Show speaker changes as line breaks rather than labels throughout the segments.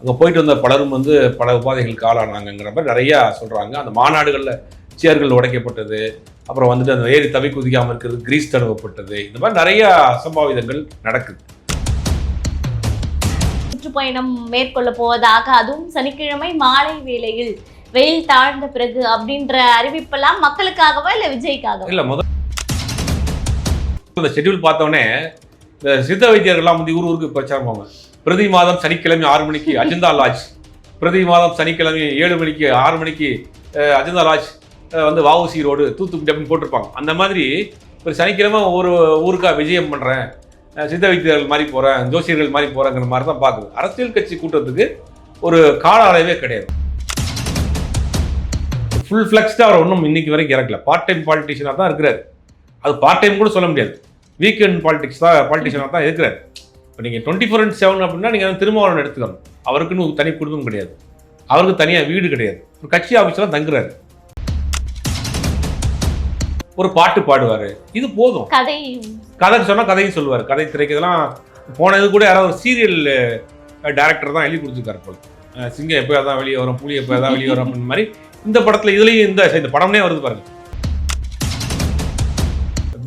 அங்கே போயிட்டு வந்த பலரும் வந்து பல உபாதைகளுக்கு ஆளானாங்கங்கிற மாதிரி நிறையா சொல்கிறாங்க அந்த மாநாடுகளில் சேர்கள் உடைக்கப்பட்டது அப்புறம் வந்துட்டு அந்த ஏறி தவி குதிக்காமல் இருக்கிறது கிரீஸ் தடவப்பட்டது. இந்த மாதிரி நிறையா அசம்பாவிதங்கள் நடக்குது.
சுற்றுப்பயணம் மேற்கொள்ள போவதாக அதுவும் சனிக்கிழமை மாலை வேளையில் வெயில் தாழ்ந்த பிறகு அப்படின்ற அறிவிப்பெல்லாம் மக்களுக்காகவா இல்ல விஜய்க்காகவா?
இல்லை முதல் இந்த ஷெட்யூல் பார்த்தோன்னே இந்த சித்த வைத்தியர்கள்லாம் வந்து ஊர் ஊருக்கு பிரச்சாரம் போவாங்க. பிரதி மாதம் சனிக்கிழமை ஆறு மணிக்கு அஜந்தா லாட்ஜ். பிரதி மாதம் சனிக்கிழமை ஏழு மணிக்கு ஆறு மணிக்கு அஜந்தா லாட்ஜ் வந்து வாவுசி ரோடு தூத்துக்குடி அப்படின்னு போட்டிருப்பாங்க. அந்த மாதிரி ஒரு சனிக்கிழமை ஒரு ஊருக்காக விஜயம் பண்ணுறேன் சித்த வைத்தியர்கள் மாதிரி போகிறேன் ஜோசியர்கள் மாதிரி போகிறேங்கிற மாதிரி தான் பார்க்குது. அரசியல் கட்சி கூட்டத்துக்கு ஒரு கால அளவே கிடையாது. ஃபுல் ஃப்ளெக்ஸ்டாக அவர் ஒன்றும் இன்னைக்கு வரைக்கும் இறக்கல. பார்ட் டைம் பாலிட்டிஷியனாக தான் இருக்கிறார். அது பார்ட் டைம் கூட சொல்ல முடியாது. வீக்கெண்ட் பாலிடிக்ஸ் தான் பாலிட்டிஷியனாக தான் இருக்கிறார். இப்போ நீங்கள் டுவெண்ட்டி ஃபோர் இன்ட் செவன் அப்படின்னா நீங்கள் திருமாவளவன் எடுத்துக்கணும். அவருக்குன்னு தனி குடும்பம் கிடையாது. அவருக்கு தனியாக வீடு கிடையாது. ஒரு கட்சி ஆஃபீஸில் தங்குறாரு. ஒரு பாட்டு பாடுவார். இது போதும்.
கதை.
கதை சொன்னால் கதையும் சொல்லுவார். கதை திரைக்கிறதெல்லாம் போனது கூட யாராவது ஒரு சீரியல் டேரக்டர் தான் எழுதி கொடுத்துருக்காரு போல. சிங்கம் எப்போ தான் வெளியே வரும் புலி எப்போ தான் வெளியே வரும் அப்படின்னு மாதிரி இந்த படத்தில் இதுலேயும் இந்த இந்த படம்னே வருது பாருங்க.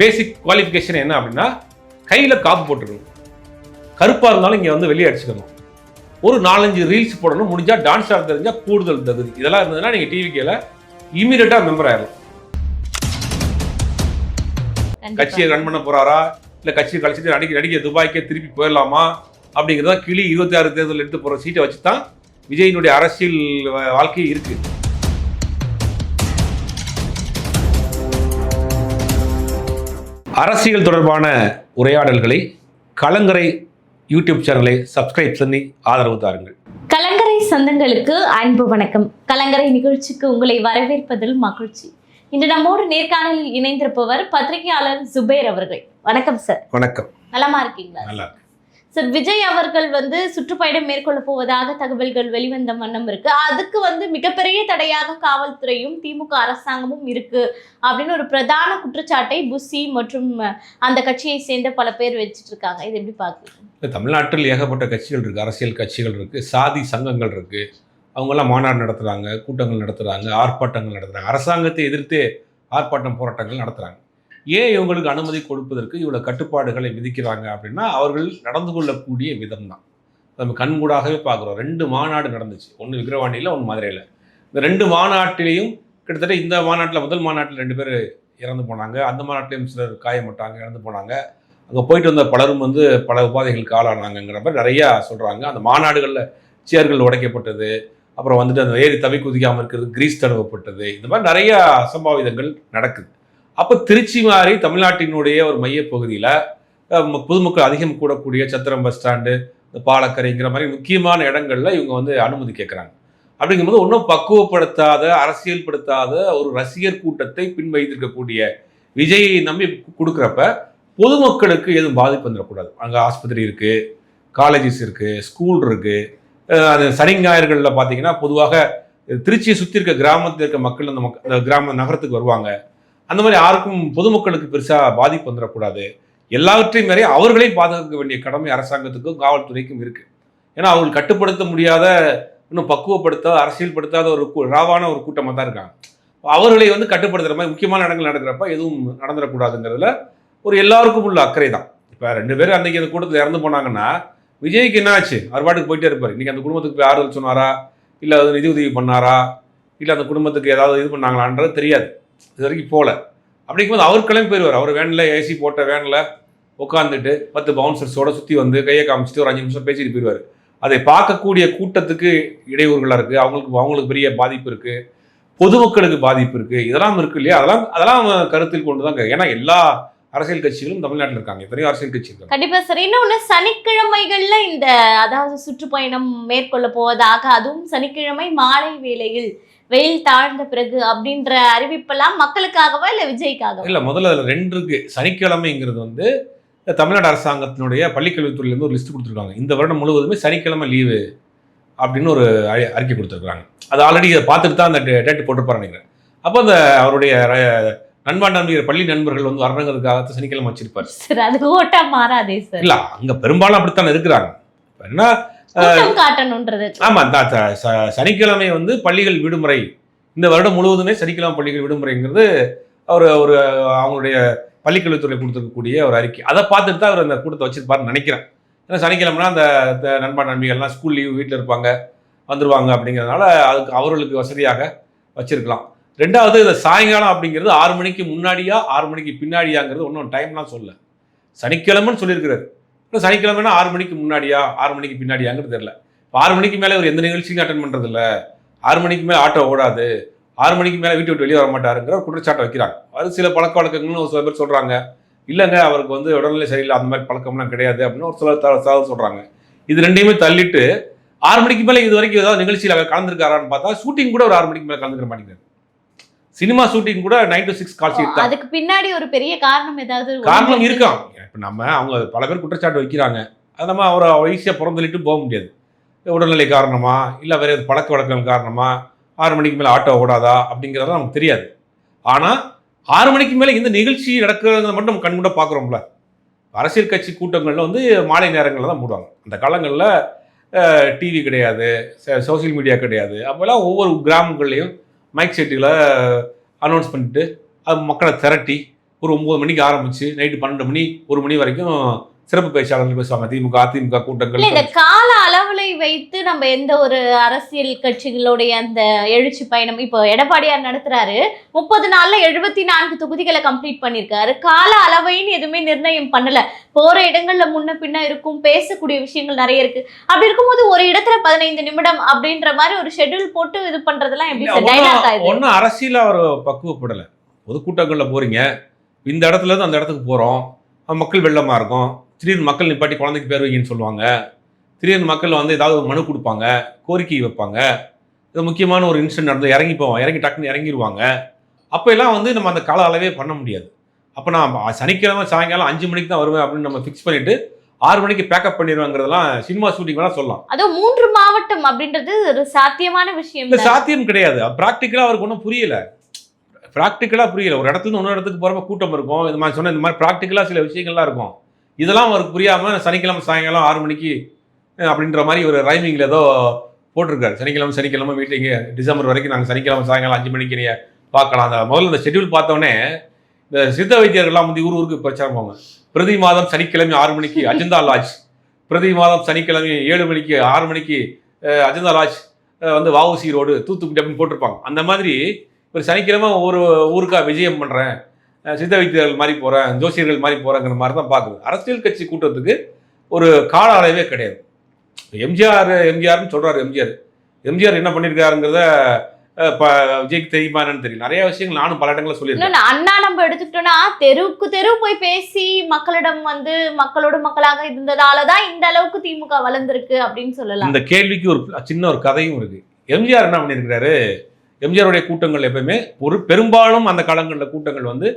பேசிக் குவாலிஃபிகேஷன் என்ன அப்படின்னா கையில் காப்பு போட்டுருக்கணும். கருப்பாக இருந்தாலும் இங்கே வந்து வெளியே அடிச்சுக்கணும். ஒரு நாலஞ்சு ரீல்ஸ் போடணும் முடிஞ்சா டான்ஸ் ஆட தெரிஞ்சால் கூடுதல் தகுதி. இதெல்லாம் இருந்ததுன்னா நீங்கள் டிவிக்கில் இமீடியட்டாக மெம்பர் ஆயிடலாம் கட்சியை ரன் பண்ண போறாரா? இல்ல கட்சியை கழிச்சிட்டு நடிக்க நடிக்க துபாய்க்கே திருப்பி போயிடலாமா? அப்படிங்கிறதா கிளி இருபத்தி ஆறு தேர்தல் எடுத்து போற சீட்டை வச்சு தான் விஜயினுடைய அரசியல் வாழ்க்கை இருக்கு. அரசியல் தொடர்பான உரையாடல்களை கலங்கரை யூடியூப் சேனலை சப்ஸ்கிரைப் பண்ணி ஆதரவு தாருங்கள்.
கலங்கரை சொந்தங்களுக்கு அன்பு வணக்கம். கலங்கரை நிகழ்ச்சிக்கு உங்களை வரவேற்பதில் மகிழ்ச்சி. இன்று நம்மோடு நேர்காணலில் இணைந்திருப்பவர் பத்திரிகையாளர் சுபேர் அவர்கள். வணக்கம் சார்
வணக்கம்.
நலமா இருக்கீங்களா?
நல்லா இருக்கு
சார் விஜய் அவர்கள் வந்து சுற்றுப்பயணம் மேற்கொள்ள போவதாக தகவல்கள் வெளிவந்த வண்ணம் இருக்கு. அதுக்கு வந்து மிகப்பெரிய தடையாக காவல்துறையும் திமுக அரசாங்கமும் இருக்கு அப்படின்னு ஒரு பிரதான குற்றச்சாட்டை புசி மற்றும் அந்த கட்சியை சேர்ந்த பல பேர் வச்சுட்டு இருக்காங்க இது எப்படி
பார்க்குறீங்க தமிழ்நாட்டில் ஏகப்பட்ட கட்சிகள் இருக்குது அரசியல் கட்சிகள் இருக்குது சாதி சங்கங்கள் இருக்குது அவங்கெல்லாம் மாநாடு நடத்துகிறாங்க கூட்டங்கள் நடத்துகிறாங்க ஆர்ப்பாட்டங்கள் நடத்துகிறாங்க அரசாங்கத்தை எதிர்த்து ஆர்ப்பாட்டம் போராட்டங்கள் நடத்துகிறாங்க ஏன் இவங்களுக்கு அனுமதி கொடுப்பதற்கு இவ்வளோ கட்டுப்பாடுகளை விதிக்கிறாங்க அப்படின்னா அவர்கள் நடந்து கொள்ளக்கூடிய விதம் தான் நம்ம கண்கூடாகவே பார்க்குறோம். ரெண்டு மாநாடு நடந்துச்சு. ஒன்று விக்கிரவாண்டியில் ஒன்று மதுரையில். இந்த ரெண்டு மாநாட்டிலையும் கிட்டத்தட்ட இந்த மாநாட்டில் முதல் மாநாட்டில் ரெண்டு பேர் இறந்து போனாங்க. அந்த மாநாட்டிலையும் சிலர் காயப்பட்டாங்க இறந்து போனாங்க. அங்கே போயிட்டு வந்த பலரும் வந்து பல உபாதைகளுக்கு ஆளானாங்கிற மாதிரி நிறையா சொல்கிறாங்க அந்த மாநாடுகளில் சேர்கள் உடைக்கப்பட்டது. அப்புறம் வந்துட்டு அந்த ஏரி தவி குதிக்காமல் இருக்கிறது கிரீஸ் தடவப்பட்டது. இந்த மாதிரி நிறையா அசம்பாவிதங்கள் நடக்குது. அப்போ திருச்சி மாதிரி தமிழ்நாட்டினுடைய ஒரு மையப்பகுதியில் பொதுமக்கள் அதிகம் கூடக்கூடிய சத்திரம் பஸ் ஸ்டாண்டு இந்த பாலக்கரைங்கிற மாதிரி முக்கியமான இடங்கள்ல இவங்க வந்து அனுமதி கேட்குறாங்க அப்படிங்கும்போது ஒன்றும் பக்குவப்படுத்தாத அரசியல்படுத்தாத ஒரு ரசிகர் கூட்டத்தை பின் வைத்திருக்கக்கூடிய விஜயை நம்பி கொடுக்குறப்ப பொதுமக்களுக்கு எதுவும் பாதிப்பு வந்துடக்கூடாது. அங்கே ஆஸ்பத்திரி இருக்குது காலேஜஸ் இருக்குது ஸ்கூல் இருக்குது அது சனி ஞாயிறுகளில் பார்த்தீங்கன்னா பொதுவாக திருச்சியை சுற்றி இருக்க கிராமத்தில் இருக்க மக்கள் அந்த மக் அந்த கிராம நகரத்துக்கு வருவாங்க. அந்த மாதிரி யாருக்கும் பொதுமக்களுக்கு பெருசாக பாதிப்பு வந்துடக்கூடாது. எல்லாவற்றையும் மீறி அவர்களையும் பாதுகாக்க வேண்டிய கடமை அரசாங்கத்துக்கும் காவல்துறைக்கும் இருக்குது ஏன்னா அவர்கள் கட்டுப்படுத்த முடியாத இன்னும் பக்குவப்படுத்தாத அரசியல்படுத்தாத ஒரு ராவான ஒரு கூட்டமாக தான் இருக்காங்க. அவர்களை வந்து கட்டுப்படுத்துகிற மாதிரி முக்கியமான இடங்கள் நடக்கிறப்ப எதுவும் நடந்துடக்கூடாதுங்கிறதுல ஒரு எல்லாருக்கும் உள்ள அக்கறை தான். இப்போ ரெண்டு பேரும் அன்றைக்கி அந்த கூட்டத்தில் இறந்து போனாங்கன்னா விஜய்க்கு என்ன ஆச்சு? அவர் பாட்டுக்கு போயிட்டே இருப்பார். இன்றைக்கி அந்த குடும்பத்துக்கு போய் ஆறுதல் சொன்னாரா? இல்லை அது நிதி உதவி பண்ணாரா? இல்லை அந்த குடும்பத்துக்கு ஏதாவது இது பண்ணாங்களான்றது தெரியாது. இது வரைக்கும் போகல அப்படிங்கும்போது அவர் கிளம்பி போயிடுவார் அவர் வேனில் ஏசி போட்ட வேனில் உட்காந்துட்டு பத்து பவுன்சர்ஸோட சுற்றி வந்து கையை காமிச்சிட்டு ஒரு அஞ்சு நிமிஷம் பேசிட்டு போயிடுவார் அதை பார்க்கக்கூடிய கூட்டத்துக்கு இடையூறுகளாக இருக்குது அவங்களுக்கு அவங்களுக்கு பெரிய பாதிப்பு இருக்குது பொதுமக்களுக்கு பாதிப்பு இருக்குது இதெல்லாம் இருக்குது இல்லையா? அதெல்லாம் அதெல்லாம் அவன் கருத்தில் கொண்டு தான் ஏன்னா எல்லா அரசியல் கட்சிகளும் தமிழ்நாட்டில் இருக்காங்க. எத்தனையோ அரசியல் கட்சி இருக்காங்க.
கண்டிப்பா சார். இன்னொன்னு சனிக்கிழமைகள்ல இந்த அதாவது சுற்றுப்பயணம் மேற்கொள்ள போவதாக அதுவும் சனிக்கிழமை மாலை வேளையில் வெயில் தாழ்ந்த பிறகு அப்படின்ற அறிவிப்பெல்லாம் மக்களுக்காகவா இல்ல விஜய்க்காகவா?
இல்லை முதல்ல அதில் ரெண்டு இருக்கு. சனிக்கிழமைங்கிறது வந்து தமிழ்நாடு அரசாங்கத்தினுடைய பள்ளிக்கல்வித்துறையிலேருந்து ஒரு லிஸ்ட் கொடுத்துருக்காங்க. இந்த வருடம் முழுவதுமே சனிக்கிழமை லீவு அப்படின்னு ஒரு அறி- அறிக்கை கொடுத்துருக்காங்க அது ஆல்ரெடி அதை பார்த்துட்டு தான் அந்த டேட் போட்டிருப்பாரு நினைக்கிறேன். அப்போ அந்த அவருடைய ர- நண்பா நண்பியர் பள்ளி நண்பர்கள் வந்து வரணுங்கிறதுக்காக சனிக்கிழமை வச்சிருப்பார்.
சார் அது ஓட்டா மாறாதே சார்.
இல்ல அங்க பெரும்பாலும் அப்படித்தான் இருக்கிறாங்க. என்ன
காட்டணுன்றது
ச- சனிக்கிழமை வந்து பள்ளிகள் விடுமுறை. இந்த வருடம் முழுவதுமே சனிக்கிழமை பள்ளிகள் விடுமுறைங்கிறது அவர் ஒரு அவங்களுடைய பள்ளிக்கல்வித்துறை கொடுத்துருக்கக்கூடிய ஒரு அறிக்கை. அதை பார்த்துட்டு தான் அவர் அந்த கூட்டத்தை வச்சிருப்பாருன்னு நினைக்கிறேன். ஏன்னா சனிக்கிழமைனா அந்த நண்பா நண்பிகள்லாம் ஸ்கூல் லீவ் வீட்டில் இருப்பாங்க வந்துருவாங்க அப்படிங்கிறதுனால அதுக்கு அவர்களுக்கு வசதியாக வச்சிருக்கலாம். ரெண்டாவது இந்த சாயங்காலம் அப்படிங்கிறது ஆறு மணிக்கு முன்னாடியா ஆறு மணிக்கு பின்னாடியாங்கிறது ஒன்றும் டைம்லாம் சொல்ல சனிக்கிழமைன்னு சொல்லியிருக்கிறாரு. இப்போ சனிக்கிழமைனா ஆறு மணிக்கு முன்னாடியா ஆறு மணிக்கு பின்னாடியாங்கிறது தெரியல. இப்போ ஆறு மணிக்கு மேலே ஒரு எந்த நிகழ்ச்சியும் அட்டன் பண்ணுறதில்ல ஆறு மணிக்கு மேலே ஆட்டோ ஓடாது. ஆறு மணிக்கு மேலே வீட்டு விட்டு வெளியே வர மாட்டாருங்கிற ஒரு குற்றச்சாட்டை வைக்கிறாங்க. அது சில பழக்க வழக்கங்கள்னு ஒரு சில பேர் சொல்கிறாங்க இல்லைங்க அவருக்கு வந்து உடல்நிலை சரியில்லை அந்த மாதிரி பழக்கம்லாம் கிடையாது அப்படின்னு ஒரு சில தகவல் சொல்கிறாங்க இது ரெண்டையுமே தள்ளிட்டு ஆறு மணிக்கு மேலே இது வரைக்கும் ஏதாவது நிகழ்ச்சியில் அவர் கலந்துருக்காரான்னு பார்த்தா ஷூட்டிங் கூட ஒரு ஆறு மணிக்கு மேலே கலந்துக்க மாட்டேங்கிறார். சினிமா ஷூட்டிங் கூட nine to six call sheet
அதுக்கு பின்னாடி ஒரு பெரிய காரணம் ஏதாவது
காரணம். இருக்காம் இப்போ நம்ம அவங்க பல பேர் குற்றச்சாட்டு வைக்கிறாங்க. அது நம்ம அவரை ஈஸியாக புறந்தள்ளிட்டு போக முடியாது. உடல்நிலை காரணமா? இல்லை வேற எது பழக்க வழக்கங்கள் காரணமா? ஆறு மணிக்கு மேலே ஆட்டோ ஓடாதா? அப்படிங்கிறது நமக்கு தெரியாது. ஆனால் ஆறு மணிக்கு மேலே இந்த நிகழ்ச்சி நடக்கிறத மட்டும் நம்ம கண்கூட பார்க்குறோம்ல. அரசியல் கட்சி கூட்டங்களில் வந்து மாலை நேரங்களில் தான் போடுவாங்க. அந்த காலங்களில் டிவி கிடையாது சோஷியல் மீடியா கிடையாது. அப்போல்லாம் ஒவ்வொரு கிராமங்கள்லையும் மைக் செட்டுகளை அனௌன்ஸ் பண்ணிட்டு அது மக்களை திரட்டி ஒரு ஒம்பது மணிக்கு ஆரம்பித்து நைட்டு பன்னெண்டு மணி ஒரு மணி வரைக்கும் சிறப்பு பேச்சாளர்கள் பேசுவாங்க. திமுக அதிமுக கூட்டங்கள்
இந்த கால அளவுலை வைத்து நம்ம எந்த ஒரு அரசியல் கட்சிகளுடைய அந்த எழுச்சி பயணம் இப்போ எடப்பாடியார் நடத்துறாரு. முப்பது நாள்ல எழுபத்தி நான்கு தொகுதிகளை கம்ப்ளீட் பண்ணிருக்காரு கால அளவைன்னு எதுவுமே நிர்ணயம் பண்ணல. போற இடங்கள்ல முன்ன பின்ன இருக்கும் பேசக்கூடிய விஷயங்கள் நிறைய இருக்கு. அப்படி இருக்கும்போது ஒரு இடத்துல பதினைந்து நிமிடம் அப்படின்ற மாதிரி ஒரு ஷெட்யூல் போட்டு இது பண்றதெல்லாம் எப்படி
ஒன்றும் அரசியல் அவர் பக்குவப்படலை. பொதுக்கூட்டங்களில் போறீங்க. இந்த இடத்துல இருந்து அந்த இடத்துக்கு போகிறோம் மக்கள் வெள்ளமாக இருக்கும். திடீர்னு மக்கள் நிப்பாட்டி குழந்தைக்கு பேர் வைங்கன்னு சொல்லுவாங்க. திடீர்னு மக்கள் வந்து ஏதாவது ஒரு மனு கொடுப்பாங்க கோரிக்கை வைப்பாங்க. இது முக்கியமான ஒரு இன்சிடென்ட் நடந்து இறங்கி போவோம் இறங்கி டக்குன்னு இறங்கிடுவாங்க அப்போ எல்லாம் வந்து நம்ம அந்த கால அளவே பண்ண முடியாது. அப்போ நான் சனிக்கிழமை சாயங்காலம் அஞ்சு மணிக்கு தான் வருவேன் அப்படின்னு நம்ம ஃபிக்ஸ் பண்ணிட்டு ஆறு மணிக்கு பேக்கப் பண்ணிடுவாங்கிறதெல்லாம் சினிமா ஷூட்டிங் வேணால் சொல்லலாம்.
அதுவும் மூன்று மாவட்டம் அப்படின்றது ஒரு சாத்தியமான விஷயம்
இல்ல. சாத்தியம் கிடையாது. ப்ராக்டிக்கலாக அவருக்கு ஒன்றும் புரியல. ப்ராக்டிக்கலாக புரியல. ஒரு இடத்துல இன்னொரு இடத்துக்கு போகிறப்ப கூட்டம் இருக்கும். இந்த மாதிரி சொன்ன இந்த மாதிரி ப்ராக்டிக்கலாக சில விஷயங்கள்லாம் இருக்கும். இதெல்லாம் அவருக்கு புரியாமல் சனிக்கிழமை சாயங்காலம் ஆறு மணிக்கு அப்படின்ற மாதிரி ஒரு ரைமிங்கில் ஏதோ போட்டிருக்காரு. சனிக்கிழமை சனிக்கிழமை மீட்டிங்கு டிசம்பர் வரைக்கும் நாங்கள் சனிக்கிழமை சாயங்காலம் அஞ்சு மணிக்கு நீங்கள் பார்க்கலாம். அந்த முதல்ல இந்த ஷெட்யூல் பார்த்தோன்னே இந்த சித்த வைத்தியர்கள்லாம் வந்து ஊர் ஊருக்கு பிரச்சாரம் போவாங்க பிரதி மாதம் சனிக்கிழமை ஆறு மணிக்கு அஜந்தா லாட்ஜ் பிரதி மாதம் சனிக்கிழமை ஏழு மணிக்கு ஆறு மணிக்கு அஜந்தா லாட்ஜ் வந்து வாவுசி ரோடு தூத்துக்குடி அப்படின்னு போட்டிருப்பாங்க. அந்த மாதிரி ஒரு சனிக்கிழமை ஒரு ஊருக்காக விஜயம் பண்ணுறேன் சித்த வைத்தியர்கள் மாதிரி போகிறேன் ஜோசியர்கள் மாதிரி போகிறேங்கிற மாதிரி தான் பார்க்குது. அரசியல் கட்சி கூட்டத்துக்கு ஒரு கால அளவே கிடையாது. எம்ஜிஆர் எம்ஜிஆர்னு சொல்கிறாரு எம்ஜிஆர். எம்ஜிஆர் என்ன பண்ணியிருக்காருங்கிறத விஜய்க்கு தெரியுமா தெரியும் நிறைய விஷயங்கள் நானும் பல இடங்களில் சொல்லியிருக்கேன்.
அண்ணா நம்ம எடுத்துக்கிட்டோம்னா தெருவுக்கு தெரு போய் பேசி மக்களிடம் வந்து மக்களோட மக்களாக இருந்ததாலதான் இந்த அளவுக்கு திமுக வளர்ந்திருக்கு அப்படின்னு சொல்லலாம்.
இந்த கேள்விக்கு ஒரு சின்ன ஒரு கதையும் இருக்கு. எம்ஜிஆர் என்ன பண்ணியிருக்கிறாரு எம்ஜிஆருடைய கூட்டங்கள் எப்பயுமே ஒரு பெரும்பாலும் அந்த காலங்களில் கூட்டங்கள் வந்து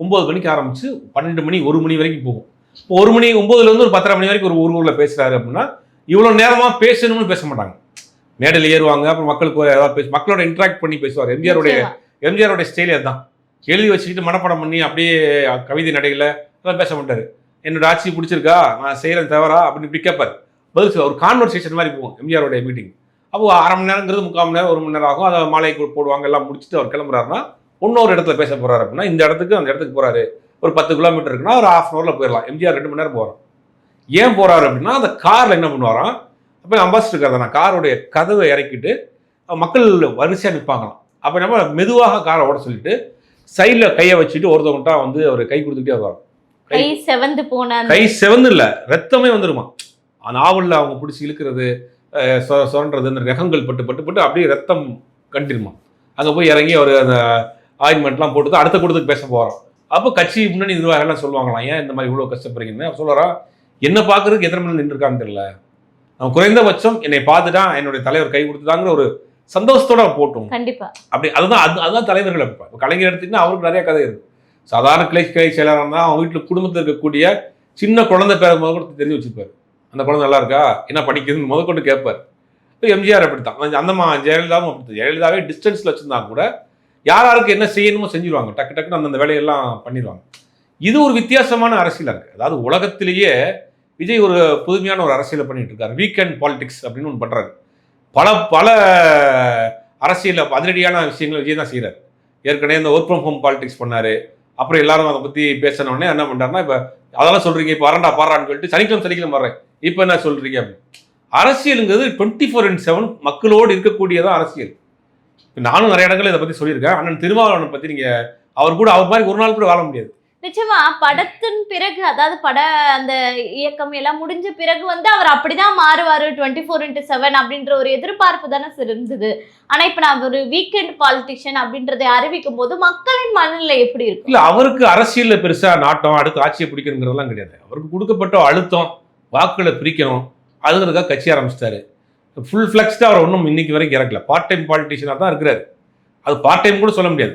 ஒன்பது மணிக்கு ஆரம்பிச்சு பன்னெண்டு மணி ஒரு மணி வரைக்கும் போகும். இப்போ ஒரு மணி ஒன்பதுல இருந்து ஒரு பத்தரை மணி வரைக்கும் ஒரு ஊர் ஊரில் பேசுறாரு அப்படின்னா இவ்வளோ நேரமாக பேசணும்னு பேச மாட்டாங்க. மேடையில் ஏறுவாங்க அப்புறம் மக்களுக்கு ஒரு ஏதாவது பேச மக்களோட இன்ட்ராக்ட் பண்ணி பேசுவார். எம்ஜிஆருடைய
நிச்சயமா.
எம்ஜிஆருடைய ஸ்டைலே அதுதான். எழுதி வச்சுக்கிட்டு மனப்பாடம் பண்ணி அப்படியே கவிதை நடையில் அதெல்லாம் பேச மாட்டார். என்னோட ஆட்சி பிடிச்சிருக்கா? நான் செய்கிறேன் தவறா? அப்படின்னு இப்படி கேட்பார் பதில் ஒரு கான்வர்சேஷன் மாதிரி போகும் எம்ஜிஆருடைய மீட்டிங் அப்போ அரை மணி நேரங்கிறது முக்கால் மணி நேரம் ஒரு மணி நேரம் ஆகும். அதை மாலை போடுவாங்க எல்லாம் முடிச்சுட்டு அவர் கிளம்புறாருன்னா இன்னொரு இடத்துல பேச போறாரு அப்படின்னா இந்த இடத்துக்கு அந்த இடத்துக்கு போறாரு. ஒரு பத்து கிலோமீட்டர் இருக்குன்னா ஒரு ஹாஃப் அன் ஹவரில் போயிடலாம் எம்ஜிஆர் ரெண்டு மணி நேரம் போகிறோம் ஏன் போறாரு அப்படின்னா அந்த காரில் என்ன பண்ணுவாராம்? அப்போ அம்பாசிடர் கார் தான் காருடைய கதவை இறக்கிட்டு மக்கள் வரிசையாக நிற்பாங்களாம் அப்போ நம்ம மெதுவாக காரை ஓட சொல்லிட்டு சைடில் கையை வச்சுட்டு ஒருத்தவங்கள்ட்ட வந்து அவர் கை கொடுத்துக்கிட்டே வருவார்.
கை செவந்து போன
கை செவந்து இல்ல ரத்தமே வந்துருமா அந்த நாவலில் அவங்க பிடிச்சி இழுக்கிறது சொ- சுரண்டுறது இந்த ரகங்கள் பட்டு பட்டு பட்டு அப்படியே ரத்தம் கண்டிருமா அங்கே போய் இறங்கி அவர் அந்த ஆயின்மெண்ட்லாம் போட்டு தான் அடுத்த கூட்டத்துக்கு பேச போகிறோம் அப்போ கட்சி முன்னணி நிர்வாகம்லாம் சொல்லுவாங்களாம் ஏன் இந்த மாதிரி இவ்வளோ கஷ்டப்படுறீங்கன்னு? அவர் சொல்லுறான் என்ன பார்க்கறதுக்கு எத்தனை மணி நின்றுருக்கான்னு தெரியல. அவன் குறைந்தபட்சம் என்னை பார்த்துட்டான் என்னுடைய தலைவர் கை கொடுத்துட்டாங்கிற ஒரு சந்தோஷத்தோட போட்டும்.
கண்டிப்பா.
அப்படி அதுதான் அது அதுதான் தலைவர்கள் அப்போ. இப்போ கலைஞர் எடுத்தீங்கன்னா அவருக்கு நிறைய கதை இருக்கு. சாதாரண கிளை கிளை செயலாளர் இருந்தால் அவன் வீட்டில் குடும்பத்தில் இருக்கக்கூடிய சின்ன குழந்தை பேரை முதல் கூட தெரிஞ்சு வச்சுப்பார் அந்த குழந்தை நல்லா இருக்கா? என்ன படிக்குதுன்னு முதல் கொண்டு கேட்பார். இப்போ எம்ஜிஆர் அப்படித்தான். அந்த மா ஜெயலலிதாவும் அப்படி ஜெயலலிதாவே டிஸ்டன்ஸில் வச்சுருந்தா கூட யார் யாருக்கு என்ன செய்யணுமோ செஞ்சிருவாங்க. டக்கு டக்குன்னு அந்தந்த வேலையெல்லாம் பண்ணிடுவாங்க இது ஒரு வித்தியாசமான அரசியலாக இருக்குது அதாவது உலகத்திலேயே விஜய் ஒரு புதுமையான ஒரு அரசியலை பண்ணிட்டு இருக்காரு. வீக்கெண்ட் பாலிடிக்ஸ் அப்படின்னு ஒன்று பண்ணுறாரு பல பல அரசியல் அதிரடியான விஷயங்களை விஜய் தான் செய்கிறார் ஏற்கனவே இந்த ஒர்க் ஃப்ரம் ஹோம் பாலிடிக்ஸ் பண்ணார். அப்புறம் எல்லாரும் அதை பற்றி பேசினோடனே என்ன பண்ணுறாருன்னா இப்போ அதெல்லாம் சொல்கிறீங்க இப்போ வரண்டா பாடுறான்னு சொல்லிட்டு சனிக்கிழமை சனிக்கிழமை வர்றேன். இப்போ என்ன சொல்கிறீங்க அப்படின்னு. அரசியலுங்கிறது டுவெண்ட்டி ஃபோர் இன்ட் செவன் மக்களோடு இருக்கக்கூடியதான் அரசியல். நானும் நிறைய இடங்கள்ல இதை பற்றி சொல்லியிருக்கேன். அண்ணன் திருமாவளவனை பற்றி நீங்கள் அவர் கூட அவர் மாதிரி ஒரு நாள் கூட வாழ முடியாது.
நிச்சயமா படத்தின் பிறகு அதாவது பட அந்த இயக்கம் எல்லாம் முடிஞ்ச பிறகு வந்து அவர் அப்படிதான் மாறுவாரு டுவெண்ட்டி ஃபோர் இன்ட்டு செவன் அப்படின்ற ஒரு எதிர்பார்ப்பு தானே இருந்தது. ஆனா இப்ப நான் ஒரு வீக்கெண்ட் பாலிட்டிஷியன் அப்படின்றதை அறிவிக்கும் போது மக்களின் மனநிலை எப்படி இருக்கும்?
இல்லை அவருக்கு அரசியல்ல பெருசா நாட்டம் அடுத்து ஆட்சியை பிடிக்கணுங்கிறதெல்லாம் கிடையாது. அவருக்கு கொடுக்கப்பட்ட அழுத்தம் வாக்குகளை பிரிக்கணும் அதுங்கிறதுக்காக கட்சி ஆரம்பிச்சிட்டாரு. ஃபுல் ஃப்ளெக்ஸ்டாக அவர் ஒன்றும் இன்னைக்கு வரைக்கும் இறக்கல பார்ட் டைம் பாலிட்டிஷியனாக தான் இருக்கிறாரு. அது பார்ட் டைம் கூட சொல்ல முடியாது.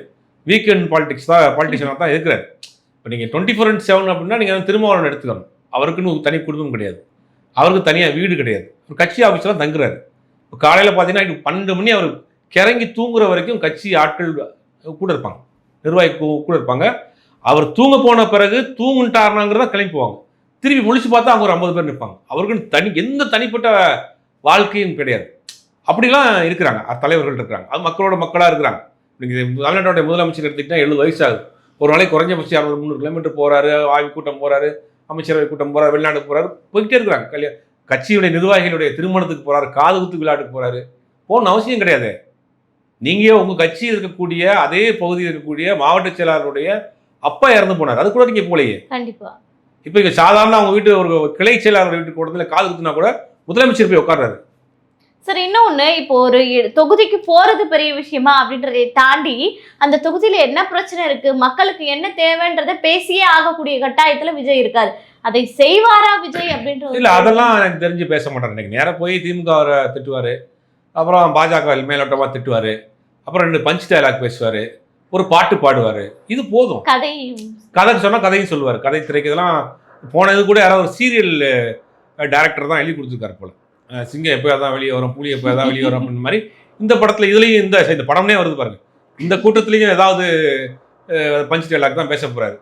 வீக்கெண்ட் பாலிடிக்ஸ் தான் பாலிட்டிஷியனாக தான் இருக்கிறார். இப்போ நீங்கள் டுவெண்ட்டி ஃபோர் இன்ட் செவன் அப்படின்னா நீங்கள் திருமாவளவன் எடுத்துக்கணும். அவருக்குன்னு தனி குடும்பம் கிடையாது. அவருக்கு தனியாக வீடு கிடையாது. ஒரு கட்சி ஆஃபீஸில் தங்குறாரு. இப்போ காலையில் பார்த்தீங்கன்னா பன்னெண்டு மணி அவர் கிறங்கி தூங்குற வரைக்கும் கட்சி ஆட்கள் கூட இருப்பாங்க. நிர்வாகி கூட இருப்பாங்க. அவர் தூங்க போன பிறகு தூங்குட்டாருனாங்கிறத கிளம்பி போவாங்க. திரும்பி முழிச்சு பார்த்தா அவங்க ஒரு ஐம்பது பேர் நிற்பாங்க அவருக்குன்னு தனி எந்த தனிப்பட்ட வாழ்க்கையும் கிடையாது. அப்படிலாம் இருக்கிறாங்க. தலைவர்கள் இருக்கிறாங்க. அது மக்களோட மக்களாக இருக்கிறாங்க. நீங்கள் தமிழ்நாட்டோட முதலமைச்சர் எடுத்துக்கிட்டா எழுபது வயசு ஆகுது ஒரு நாளைக்கு குறைஞ்சபட்சம் இரநூறு முந்நூறு கிலோமீட்டர் போறாரு ஆய்வு கூட்டம் போறாரு அமைச்சரவை கூட்டம் போறாரு வெளிநாடு போறாரு போய்கிட்டே இருக்கிறாங்க. கல்யா கட்சியுடைய நிர்வாகிகளுடைய திருமணத்துக்கு போறாரு காது குத்து விளையாட்டுக்கு போறாரு. போகணும் அவசியம் கிடையாது. நீங்க உங்க கட்சியில் இருக்கக்கூடிய அதே பகுதியில் இருக்கக்கூடிய மாவட்ட செயலாளருடைய அப்பா இறந்து போனார். அது கூட நீங்க போலையே
கண்டிப்பா.
இப்போ இங்க சாதாரண அவங்க வீட்டு ஒரு கிளை செயலாளர் வீட்டுக்கு கூடத்துல காது குத்துனா கூட முதலமைச்சர் போய் உட்கார்றாரு.
சார் இன்னொன்னு இப்போ ஒரு தொகுதிக்கு போறது பெரிய விஷயமா அப்படின்றதை தாண்டி அந்த தொகுதியில என்ன பிரச்சனை இருக்கு மக்களுக்கு என்ன தேவைன்றதை பேசியே ஆகக்கூடிய கட்டாயத்துல விஜய் இருக்காரு. அதை செய்வாரா விஜய் அப்படின்ற ஒரு
இல்ல அதெல்லாம் எனக்கு தெரிஞ்சு பேச மாட்டாரு. இன்னைக்கு நேரா போய் திமுக அவரை திட்டுவாரு. அப்புறம் பாஜக மேலோட்டமா திட்டுவாரு. அப்புறம் ரெண்டு பஞ்ச் டயலாக் பேசுவாரு. ஒரு பாட்டு பாடுவாரு. இது போதும்.
கதை.
கதை சொன்னா கதையும் சொல்லுவார். கதை திரைக்கு இதெல்லாம் போனது கூட யாராவது ஒரு சீரியல் டேரக்டர் தான் எழுதி கொடுத்துருக்காரு போல். சிங்கம் எப்போ தான் வெளியே வரும் புலி எப்போ தான் வெளியே வரும் அப்படின்னு மாதிரி. இந்த படத்தில் இதுலேயும் இந்த இந்த படம்னே வருது பாருங்க. இந்த கூட்டத்துலேயும் ஏதாவது பஞ்ச் டைலாக் தான் பேச போகிறாரு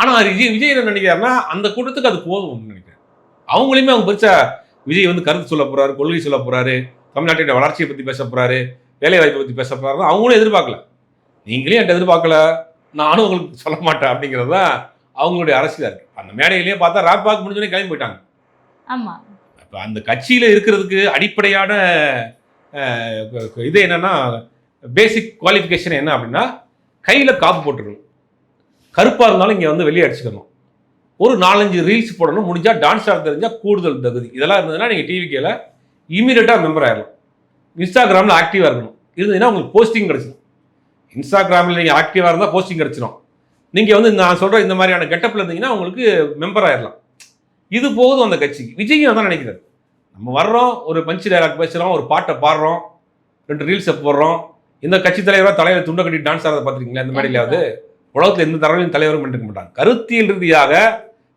ஆனால் விஜய் விஜய் என்ன நினைக்கிறாருன்னா அந்த கூட்டத்துக்கு அது போதும் நினைக்கிறேன். அவங்களையுமே அவங்க பெருசா விஜய் வந்து கருத்து சொல்ல போகிறாரு கொள்கை சொல்ல போகிறாரு தமிழ்நாட்டின் வளர்ச்சியை பற்றி பேச போகிறாரு வேலைவாய்ப்பை பற்றி பேச போகிறாருன்னு அவங்களும் எதிர்பார்க்கல. நீங்களே என்கிட்ட எதிர்பார்க்கல நானும் உங்களுக்கு சொல்ல மாட்டேன் அப்படிங்கிறது தான் அவங்களுடைய அரசியலாக இருக்குது அந்த மேடையிலேயே பார்த்தா ராப் பார்க்க முடிஞ்சோடனே கிளம்பி போயிட்டாங்க.
ஆமா.
இப்போ அந்த கட்சியில் இருக்கிறதுக்கு அடிப்படையான இது என்னன்னா பேசிக் குவாலிஃபிகேஷன் என்ன அப்படின்னா கையில் காப்பு போட்டுருணும் கருப்பாக இருந்தாலும் இங்கே வந்து வெளியே அடிச்சுக்கணும். ஒரு நாலஞ்சு ரீல்ஸ் போடணும் முடிஞ்சா டான்ஸ் ஆட தெரிஞ்சால் கூடுதல் தகுதி. இதெல்லாம் இருந்ததுன்னா நீங்கள் டிவிக்கில் இமீடியட்டாக மெம்பர் ஆயிடலாம் இன்ஸ்டாகிராமில் ஆக்டிவாக இருக்கணும். இருந்ததுன்னா உங்களுக்கு போஸ்டிங் கிடச்சிடும் இன்ஸ்டாகிராமில் நீங்கள் ஆக்டிவாக இருந்தால் போஸ்டிங் கிடச்சிடும் நீங்கள் வந்து நான் சொல்கிற இந்த மாதிரியான கெட்டப்பில் இருந்தீங்கன்னா உங்களுக்கு மெம்பர் ஆயிடலாம் இது போதும் அந்த கட்சிக்கு. விஜயும் அதான் நினைக்கிறார். நம்ம வர்றோம் ஒரு பஞ்சு டைலாக் பேசுகிறோம் ஒரு பாட்டை பாடுறோம் ரெண்டு ரீல்ஸை போடுறோம். இந்த கட்சி தலைவராக தலைவர் துண்டை கட்டி டான்ஸ் ஆடுறத பார்த்துருக்கீங்களா? இந்த மாதிரிலாவது உலகத்தில் எந்த தலைவரையும் தலைவரும் பண்ணிருக்க மாட்டாங்க. கருத்தியல் ரீதியாக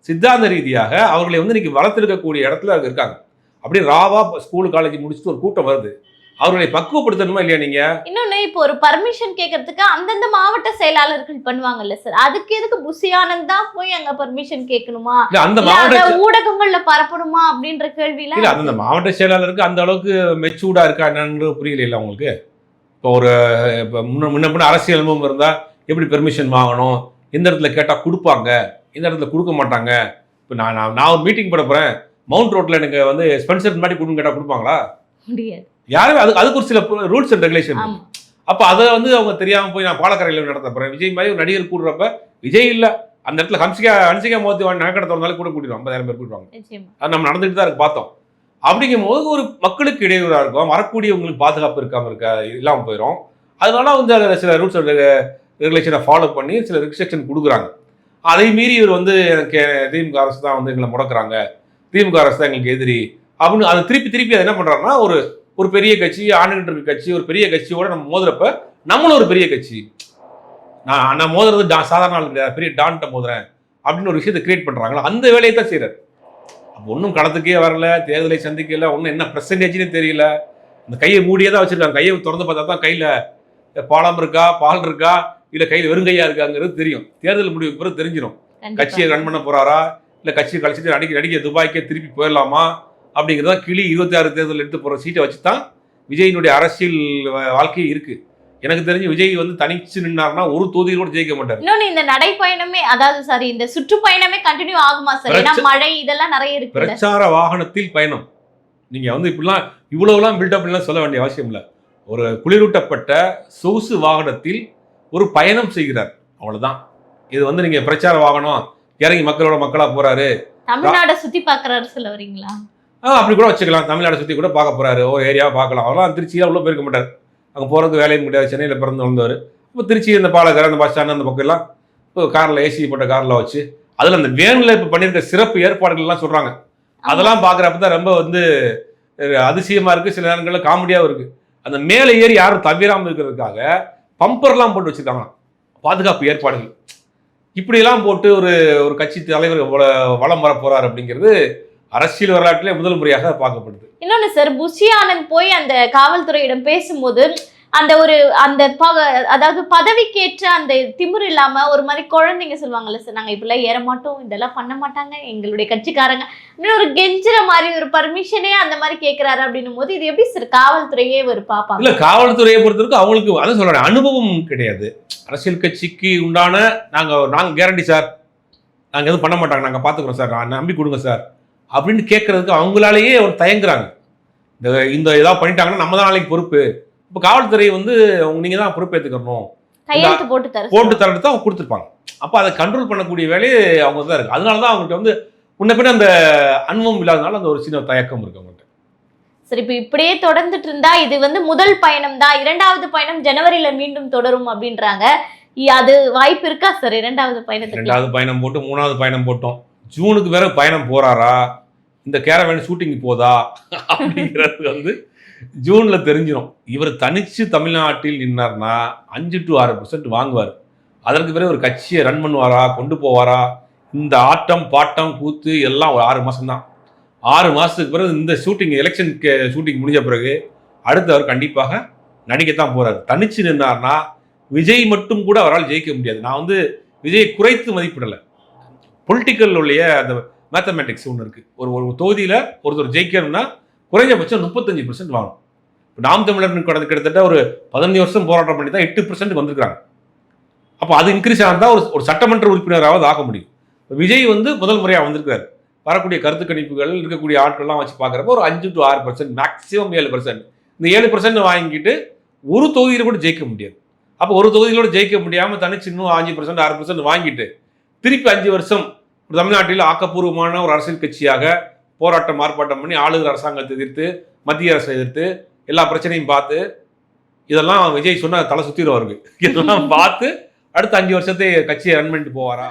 சித்தாந்த ரீதியாக அவர்களை வந்து இன்னைக்கு வளர்த்தெடுக்கக்கூடிய இடத்துல இருக்காங்க. அப்படியே ராவா ஸ்கூல் காலேஜ் முடிச்சுட்டு ஒரு கூட்டம் வருது. அவர்களை பக்குவப்படுத்தணுமா இல்லையா நீங்க?
இன்னொன்னு இப்போ ஒரு பர்மிஷன் கேட்கறதுக்கு அந்தந்த மாவட்ட செயலாளர்கள் பண்ணுவாங்கல்ல சார் அதுக்கு எதுக்கு புசி ஆனந்த் தான் போய் அங்க பர்மிஷன் கேட்கணுமா
அந்த மாவட்ட
ஊடகங்கள்ல பரப்பணுமா அப்படின்ற கேள்வி
இல்ல அந்த மாவட்ட செயலாளருக்கு அந்த அளவுக்கு மெச்சூர்டா இருக்கா என்னன்னு புரியல இல்ல உங்களுக்கு? இப்போ ஒரு இப்போ முன்ன முன்ன அரசியல் அனுபவம் இருந்தா எப்படி பெர்மிஷன் வாங்கணும்? எந்த இடத்துல கேட்டா கொடுப்பாங்க? எந்த இடத்துல கொடுக்க மாட்டாங்க? இப்போ நான் நான் நான் ஒரு மீட்டிங் போட போறேன். மவுண்ட் ரோட்ல எனக்கு வந்து ஸ்பென்சர் மாதிரி கொடுங்க கேட்டா கொடுப்பாங்களா?
முடியாது.
யாருமே அது அதுக்கு ஒரு சில ரூல்ஸ் அண்ட் ரெகுலேஷன் அப்போ அதை வந்து அவங்க தெரியாம போய் நான் பாலக்கரையில் நடத்த போறேன். விஜய் மாதிரி ஒரு நடிகர் கூடுறப்ப விஜய் இல்ல. அந்த இடத்துல ஹம்சிகா ஹன்சிகா மோத்தி நகக்கடை திறந்தாலும் கூட கூட்டிடுவோம் ஐம்பதாயிரம் பேர் கூட்டுவாங்க அது நம்ம நடந்துட்டு தான் இருக்கு பார்த்தோம். அப்படிங்கும் போது ஒரு மக்களுக்கு இடையூறாக இருக்கும். வரக்கூடியவங்களுக்கு பாதுகாப்பு இருக்காம இருக்க இல்லாமல் போயிடும் அதனால வந்து அதில் சில ரூல்ஸ் ரெகுலேஷனை ஃபாலோ பண்ணி சில ரெஸ்ட்ரிக்ஷன் கொடுக்குறாங்க. அதை மீறி இவர் வந்து எனக்கு திமுக அரசு தான் வந்து எங்களை முடக்குறாங்க. திமுக அரசு தான் எங்களுக்கு எதிரி அப்படின்னு அதை திருப்பி திருப்பி அதை என்ன பண்றாருன்னா ஒரு ஒரு பெரிய கட்சி ஆண்டுகிட்டு இருக்க கட்சி ஒரு பெரிய கட்சியோட நம்ம மோதுறப்ப நம்மளும் ஒரு பெரிய கட்சி. நான் நான் மோதுறது டா சாதாரண ஆள் கிடையாது. பெரிய டான்ட்ட மோதுறேன் அப்படின்னு ஒரு விஷயத்தை கிரியேட் பண்றாங்களா? அந்த வேலையை தான் செய்யறாரு அப்போ ஒன்றும் களத்துக்கே வரல தேர்தலை சந்திக்கல ஒன்றும் என்ன பெர்சன்டேஜ்னு தெரியல. அந்த கையை மூடியே தான் வச்சிருக்காங்க. கையை திறந்து பார்த்தா தான் கையில் பாலம் இருக்கா பால் இருக்கா இல்லை கையில் வெறுங்கையா இருக்காங்கிறது தெரியும். தேர்தல் முடிவுக்கு பிறகு தெரிஞ்சிடும். கட்சியை ரன் பண்ண போறாரா? இல்லை கட்சி கழிச்சிட்டு நடிக்க நடிக்க துபாய்க்கே திருப்பி போயிடலாமா? அப்படிங்கிறத கிளி இருபத்தி ஆறு தேர்தல் எடுத்து போகிற சீட்டை வச்சு தான் விஜயினுடைய அரசியல் வாழ்க்கை இருக்கு. எனக்கு தெரிஞ்சு விஜய் வந்து தனிச்சு நின்னார்னா ஒரு தொகுதியில் கூட ஜெயிக்க மாட்டார்.
இன்னொன்னு இந்த நடைப்பயணமே அதாவது சாரி இந்த சுற்றுப்பயணமே கண்டினியூ ஆகுமா சார் ஏன்னா மழை இதெல்லாம் நிறைய இருக்கு
பிரச்சார வாகனத்தில் பயணம். நீங்க வந்து இப்படிலாம் இவ்வளவுலாம் பில்டப் எல்லாம் சொல்ல வேண்டிய அவசியம் இல்லை. ஒரு குளிரூட்டப்பட்ட சொகுசு வாகனத்தில் ஒரு பயணம் செய்கிறார். அவ்வளவுதான். இது வந்து நீங்க பிரச்சார வாகனம் இறங்கி மக்களோட மக்களா போறாரு.
தமிழ்நாட சுத்தி பாக்குறாரு சொல்ல வரீங்களா?
அப்படி கூட வச்சுக்கலாம். தமிழ்நாடு சுற்றி கூட பார்க்க போறாரு. ஒரு ஏரியாவை பார்க்கலாம். அவரெல்லாம் திருச்சியில் உள்ள போயிருக்க மாட்டார். அங்கே போகிறதுக்கு வேலையும் முடியாது சென்னையில் பிறந்து வந்தவர் இப்போ திருச்சி இந்த பாலக்கரை அந்த பஸ் ஸ்டாண்ட் அந்த பக்கம் எல்லாம் காரில் ஏசி போட்ட காரில் வச்சு அதில் அந்த வேனில் இப்போ பண்ணியிருக்க சிறப்பு ஏற்பாடுகள் எல்லாம் சொல்கிறாங்க அதெல்லாம் பார்க்குறப்ப தான் ரொம்ப வந்து அஹ், அதிசயமா இருக்கு. சில நேரங்களில் காமெடியாகவும் இருக்கு. அந்த மேலே ஏறி யாரும் தவிராமல் இருக்கிறதுக்காக பம்பர்லாம் போட்டு வச்சிருக்காங்களாம். பாதுகாப்பு ஏற்பாடுகள். இப்படியெல்லாம் போட்டு ஒரு ஒரு கட்சி தலைவர் வ- வலம் வர போறார் அப்படிங்கிறது அரசியல் வரலாற்றிலே முதல் முறையாக பார்க்கப்படுது.
இன்னொன்னு சார் புஷி ஆனந்த் போய் அந்த காவல்துறையிடம் பேசும்போது அந்த ஒரு அந்த அதாவது பதவிக்கேற்ற அந்த திமிரு இல்லாம ஒரு மாதிரி குழந்தைங்க சொல்லுவாங்கல்ல சார் நாங்க இப்படிலாம் ஏற மாட்டோம் இதெல்லாம் பண்ண மாட்டாங்க எங்களுடைய கட்சிக்காரங்க அப்படின்னு ஒரு கெஞ்சுற மாதிரி ஒரு பர்மிஷனே அந்த மாதிரி கேக்குறாரு அப்படின்னும் போது இது எப்படி சார் காவல்துறையே ஒரு பாப்பாங்க
இல்ல காவல்துறையை பொறுத்தவரைக்கும் அவங்களுக்கு அதான் சொல்றேன் அனுபவம் கிடையாது. அரசியல் கட்சிக்கு உண்டான நாங்க நாங்க கேரண்டி சார். நாங்க எதுவும் பண்ண மாட்டாங்க நாங்க பாத்துக்கிறோம் சார் நான் நம்பி கொடுங்க சார். அப்படின்னு கேட்கறதுக்கு அவங்களாலேயே ஒரு தயங்குறாங்க. இந்த இந்த ஏதாவது பண்ணிட்டாங்கன்னா நம்ம தான் நாளைக்கு பொறுப்பு. இப்போ காவல்துறை வந்து அவங்க நீங்க தான் பொறுப்பேற்றுக்கணும்
போட்டு தர
போட்டு தரது தான் அவங்க கொடுத்துருப்பாங்க. அப்போ அதை கண்ட்ரோல் பண்ணக்கூடிய வேலையை அவங்க தான் இருக்கு. அதனால தான் அவங்கள்ட்ட வந்து முன்ன பின்ன அந்த அனுபவம் இல்லாதனால அந்த ஒரு சின்ன தயக்கம் இருக்கு அவங்கள்ட்ட.
சரி இப்ப இப்படியே தொடர்ந்துட்டு இருந்தா இது வந்து முதல் பயணம் தான். இரண்டாவது பயணம் ஜனவரியில மீண்டும் தொடரும் அப்படின்றாங்க. அது வாய்ப்பு இருக்கா சார் இரண்டாவது பயணத்துக்கு.
ரெண்டாவது பயணம் போட்டு மூணாவது பயணம் போட்டோம். ஜூனுக்கு வேற பயணம் போறாரா? இந்த கேரவேன் ஷூட்டிங் போதா? அப்படிங்கிறது வந்து ஜூன்ல தெரிஞ்சிடும் இவர் தனிச்சு தமிழ்நாட்டில் நின்னார்னா அஞ்சு டு ஆறு பர்சன்ட் வாங்குவார். அதற்கு பிறகு ஒரு கட்சியை ரன் பண்ணுவாரா? கொண்டு போவாரா? இந்த ஆட்டம் பாட்டம் கூத்து எல்லாம் ஒரு ஆறு மாதம் தான் ஆறு மாதத்துக்கு பிறகு இந்த ஷூட்டிங் எலெக்ஷன் ஷூட்டிங் முடிஞ்ச பிறகு அடுத்து அவர் கண்டிப்பாக நடிக்கத்தான் போகிறார் தனிச்சு நின்னார்னா விஜய் மட்டும் கூட அவரால் ஜெயிக்க முடியாது. நான் வந்து விஜயை குறைத்து மதிப்பிடலை. பொலிட்டிக்கல் அந்த மேத்தமேட்டிக்ஸ் ஒன்று இருக்குது ஒரு ஒரு தொகுதியில் ஒருத்தர் ஜெயிக்கணும்னா குறைஞ்சபட்சம் முப்பத்தஞ்சு பர்சன்ட் வாங்கணும். இப்போ நாம் தமிழர் கடந்த கிட்டத்தட்ட ஒரு பதினஞ்சு வருஷம் போராட்டம் பண்ணி தான் எட்டு பர்சன்ட் வந்திருக்காங்க அப்போ அது இன்க்ரீஸ் ஆனால் ஒரு ஒரு சட்டமன்ற உறுப்பினராவது ஆக முடியும். விஜய் வந்து முதல் முறையாக வந்திருக்காரு வரக்கூடிய கருத்து கணிப்புகள் இருக்கக்கூடிய ஆட்கள்லாம் வச்சு பார்க்குறப்ப ஒரு அஞ்சு டு ஆறு பர்சன்ட் மேக்ஸிமம் ஏழு பர்சன்ட் இந்த ஏழு பர்சன்ட் வாங்கிட்டு ஒரு தொகுதியில் கூட ஜெயிக்க முடியாது. அப்போ ஒரு தொகுதியிலோட ஜெயிக்க முடியாமல் தனிச்சு இன்னும் அஞ்சு பர்சன்ட் ஆறு பர்சன்ட் வாங்கிட்டு திருப்பி அஞ்சு வருஷம் தமிழ்நாட்டில் ஆக்கப்பூர்வமான ஒரு அரசியல் கட்சியாக போராட்டம் ஆர்ப்பாட்டம் பண்ணி ஆளுகிற அரசாங்கத்தை எதிர்த்து மத்திய அரசை எதிர்த்து எல்லா பிரச்சனையும் பார்த்து இதெல்லாம் விஜய் சொன்னால் தலை சுத்திரும் அவருக்கு. இதெல்லாம் பார்த்து அடுத்த அஞ்சு வருஷத்தை கட்சியை ரன் பண்ணிட்டு போவாரா?